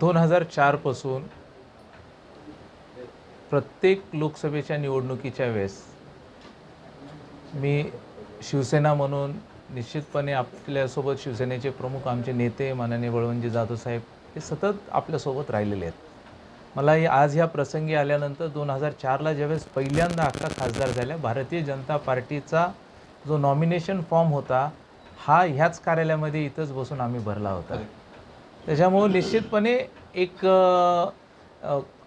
दोन हजार चारपासून प्रत्येक लोकसभेच्या निवडणुकीच्या वेळेस मी शिवसेना म्हणून निश्चितपणे आपल्यासोबत शिवसेनेचे प्रमुख आमचे नेते माननीय बळवंतजी जाधव साहेब हे सतत आपल्यासोबत राहिलेले आहेत. मला हे आज ह्या प्रसंगी आल्यानंतर दोन हजार चारला ज्यावेळेस पहिल्यांदा अक्का खासदार झाल्या भारतीय जनता पार्टीचा जो नॉमिनेशन फॉर्म होता हा ह्याच कार्यालयामध्ये इथंच बसून आम्ही भरला होता. त्याच्यामुळं निश्चितपणे एक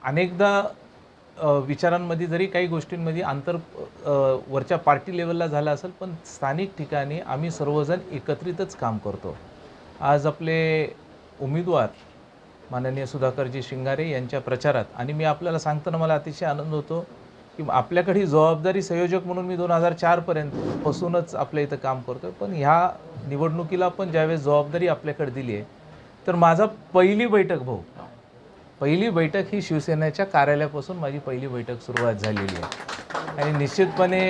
अनेकदा विचारांमध्ये जरी काही गोष्टींमध्ये आंतर वरच्या पार्टी लेवलला झालं असेल पण स्थानिक ठिकाणी आम्ही सर्वजण एकत्रितच काम करतो. आज आपले उमेदवार माननीय सुधाकरजी शिंगारे यांच्या प्रचारात आणि मी आपल्याला सांगताना मला अतिशय आनंद होतो की आपल्याकडे ही जबाबदारी संयोजक म्हणून मी दोन हजार चारपर्यंत पासूनच आपल्या इथं काम करतो आहे पण ह्या निवडणुकीला पण ज्यावेळेस जबाबदारी आपल्याकडे दिली आहे तर माझा पहिली बैठक भाऊ पहिली बैठक ही शिवसेनेच्या कार्यालयापासून माझी पहिली बैठक सुरुवात झालेली आहे. आणि निश्चितपणे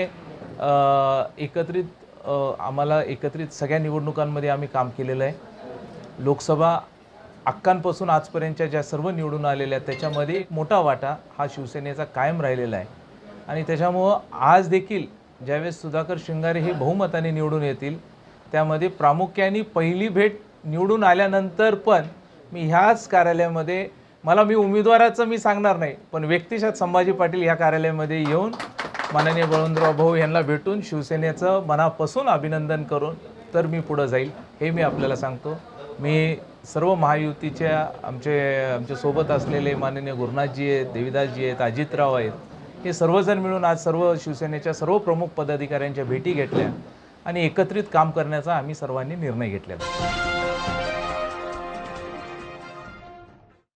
एकत्रित आम्हाला एकत्रित सगळ्या निवडणुकांमध्ये आम्ही काम केलेलं आहे. लोकसभा अक्कांपासून आजपर्यंतच्या ज्या सर्व निवडून आलेल्या आहेत त्याच्यामध्ये एक मोठा वाटा हा शिवसेनेचा कायम राहिलेला आहे. आणि त्याच्यामुळं आज देखील ज्यावेळेस सुधाकर शिंगारे हे बहुमताने निवडून येतील त्यामध्ये प्रामुख्याने पहिली भेट निवडून आल्यानंतर पण मी ह्याच कार्यालयामध्ये मला मी उमेदवाराचं मी सांगणार नाही पण व्यक्तिशत संभाजी पाटील ह्या कार्यालयामध्ये येऊन माननीय बळवंतराव भाऊ यांना भेटून शिवसेनेचं मनापासून अभिनंदन करून तर मी पुढं जाईल हे मी आपल्याला सांगतो. मी सर्व महायुतीच्या आमचे आमच्यासोबत असलेले माननीय गुरुनाथजी आहेत देविदासजी आहेत अजितराव आहेत हे सर्वजण मिळून आज सर्व शिवसेनेच्या सर्व प्रमुख पदाधिकाऱ्यांच्या भेटी घेतल्या. आणि एकत्रित काम करण्याचा आम्ही सर्वांनी निर्णय घेतलेला आहे.